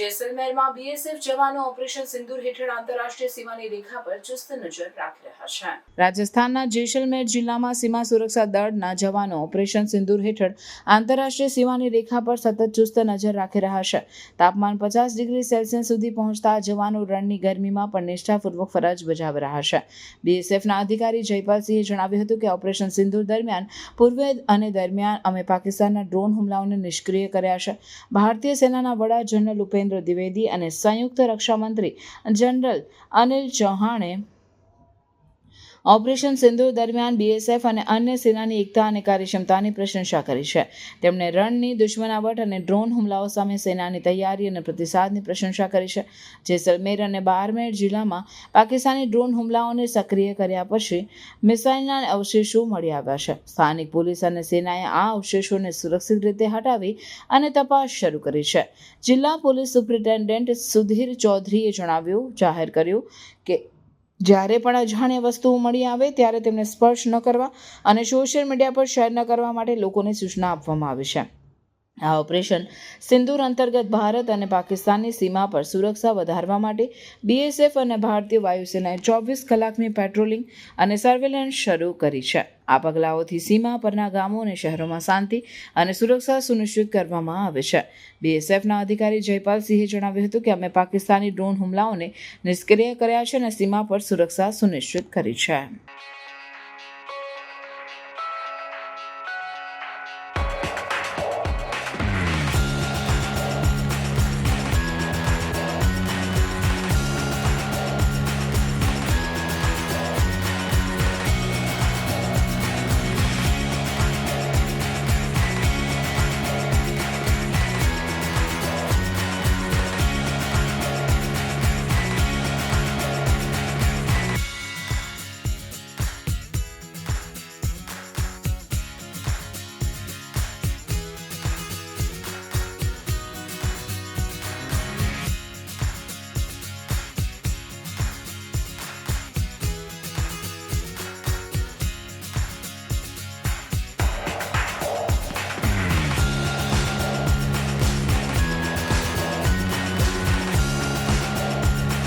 જેસલમેરમાં BSF જવાનો operation સિંદૂર હેઠળ આંતરરાષ્ટ્રીય સીમાની રેખા પર ચુસ્ત નજર રાખી રહ્યા છે. રાજસ્થાનના જેસલમેર જિલ્લામાં સીમા સુરક્ષા દળના જવાનો ઓપરેશન સિંદૂર હેઠળ આંતરરાષ્ટ્રીય સીમાની રેખા પર સતત ચુસ્ત નજર રાખી રહ્યા છે. તાપમાન પચાસ ડિગ્રી સેલ્સિયસ સુધી પહોંચતા જવાનો રણની ગરમીમાં પણ નિષ્ઠાપૂર્વક ફરજ બજાવી રહ્યા છે. બીએસએફના અધિકારી જયપાલસિંહે જણાવ્યું હતું કે ઓપરેશન સિંદૂર દરમિયાન પૂર્વે અને દરમિયાન અમે પાકિસ્તાનના ડ્રોન હુમલાઓને નિષ્ક્રિય કર્યા છે. ભારતીય સેનાના વડા જનરલ ઉપેન્દ્ર દ્વિવેદી અને સંયુક્ત રક્ષામંત્રી જનરલ અનિલ ચૌહાણે ઓપરેશન સિંધુર દરમિયાન બીએસએફ અને અન્ય સેનાની એકતા અને કાર્યક્ષમતાની પ્રશંસા કરી છે. તેમણે રણની દુશ્મનાવટ અને ડ્રોન હુમલાઓ સામે સેનાની તૈયારી અને પ્રતિસાદની પ્રશંસા કરી છે જેસલમેર અને બારમેર જિલ્લામાં પાકિસ્તાની ડ્રોન હુમલાઓને સક્રિય કર્યા પછી મિસાઇલના અવશેષો મળી આવ્યા છે. સ્થાનિક પોલીસ અને સેનાએ આ અવશેષોને સુરક્ષિત રીતે હટાવી અને તપાસ શરૂ કરી છે. જિલ્લા પોલીસ સુપ્રિન્ટેન્ડન્ટ સુધીર ચૌધરીએ જણાવ્યું, જાહેર કર્યું કે જ્યારે પણ અજાણ્યા વસ્તુઓ મળી આવે ત્યારે તેમને સ્પર્શ ન કરવા અને સોશિયલ મીડિયા પર શેર ન કરવા માટે લોકોને સૂચના આપવામાં આવી છે. આ ઓપરેશન સિંદૂર અંતર્ગત ભારત અને પાકિસ્તાનની સીમા પર સુરક્ષા વધારવા માટે બીએસએફ અને ભારતીય વાયુસેનાએ ચોવીસ કલાકની પેટ્રોલિંગ અને સર્વેલન્સ શરૂ કરી છે. આ પગલાઓથી સીમા પરના ગામો અને શહેરોમાં શાંતિ અને સુરક્ષા સુનિશ્ચિત કરવામાં આવે છે. બીએસએફના અધિકારી જયપાલ સિંહે જણાવ્યું હતું કે, અમે પાકિસ્તાની ડ્રોન હુમલાઓને નિષ્ક્રિય કર્યા છે અને સીમા પર સુરક્ષા સુનિશ્ચિત કરી છે.